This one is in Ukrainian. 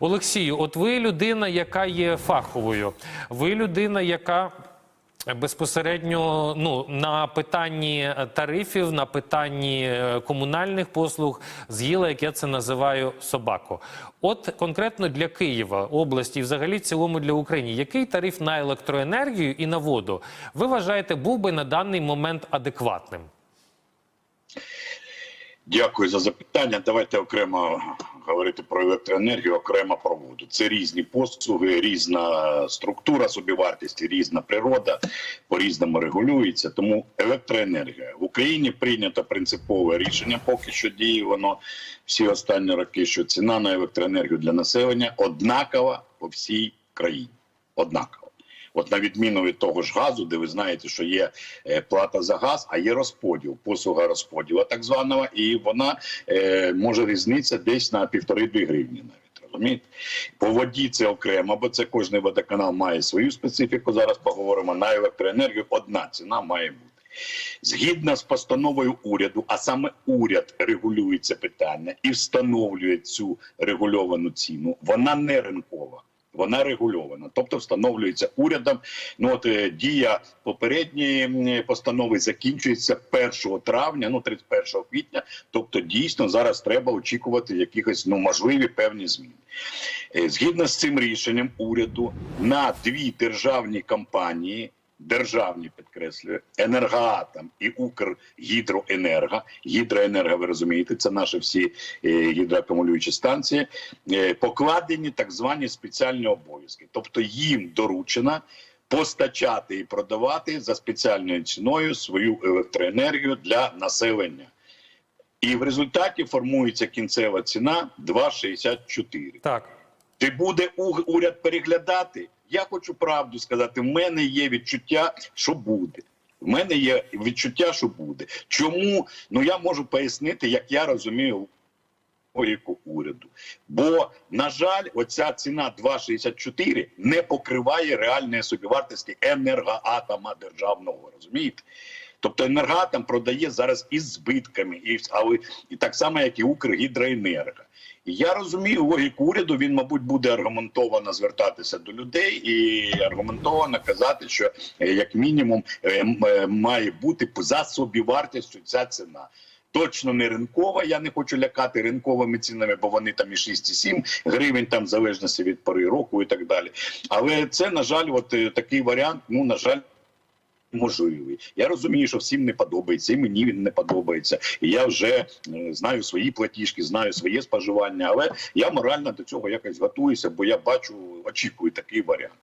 Олексію, от ви людина, яка є фаховою, ви людина, яка. Безпосередньо ну на питанні тарифів, на питанні е, комунальних послуг з'їла, як я це називаю, собаку. От конкретно для Києва, області, і взагалі цілому для України, який тариф на електроенергію і на воду ви вважаєте був би на даний момент адекватним? Дякую за запитання. Давайте окремо говорити про електроенергію, окремо про воду. Це різні послуги, різна структура собівартості, різна природа, по-різному регулюється. Тому електроенергія в Україні прийнято принципове рішення, поки що діє воно всі останні роки, що ціна на електроенергію для населення однакова по всій країні. Однакова. От на відміну від того ж газу, де ви знаєте, що є е, плата за газ, а є розподіл, послуга розподілу так званого, і вона е, може різниця десь на півтори-дві гривні навіть. Розумієте? По воді це окремо, бо це кожний водоканал має свою специфіку. Зараз поговоримо на електроенергію. Одна ціна має бути. Згідно з постановою уряду, а саме уряд регулює це питання і встановлює цю регульовану ціну, вона не ринкова. Вона регульована, тобто встановлюється урядом. Ну от е, дія попередньої постанови закінчується 1 травня, ну 31 квітня. Тобто, дійсно зараз треба очікувати якихось ну можливі певні зміни. Е, Згідно з цим рішенням уряду на дві державні компанії. Державні підкреслюю енергоатом і Укргідроенерго. Гідроенерго, ви розумієте, це наші всі е, гідроакумулюючі станції. е, Покладені так звані спеціальні обов'язки, тобто їм доручено постачати і продавати за спеціальною ціною свою електроенергію для населення. І в результаті формується кінцева ціна 2,64. Так. Чи буде уряд переглядати? Я хочу правду сказати. В мене є відчуття, що буде. В мене є відчуття, що буде. Чому? Ну я можу пояснити, як я розумію логіку уряду. Бо, на жаль, оця ціна 2,64 не покриває реальної собівартості енергоатома державного. Розумієте? Тобто енергоатом продає зараз із збитками, і, але і так само, як і Укргідроенерго. І я розумію логіку уряду. Він, мабуть, буде аргументовано звертатися до людей і аргументовано казати, що е, як мінімум е, е, має бути за собівартістю ця ціна. Точно не ринкова. Я не хочу лякати ринковими цінами, бо вони там і 6, і 7 гривень, там в залежності від пори року і так далі. Але це, на жаль, от такий варіант. Ну на жаль. Можливий. Я розумію, що всім не подобається, і мені він не подобається. І я вже е, знаю свої платіжки, знаю своє споживання, але я морально до цього якось готуюся, бо я бачу, очікую такий варіант.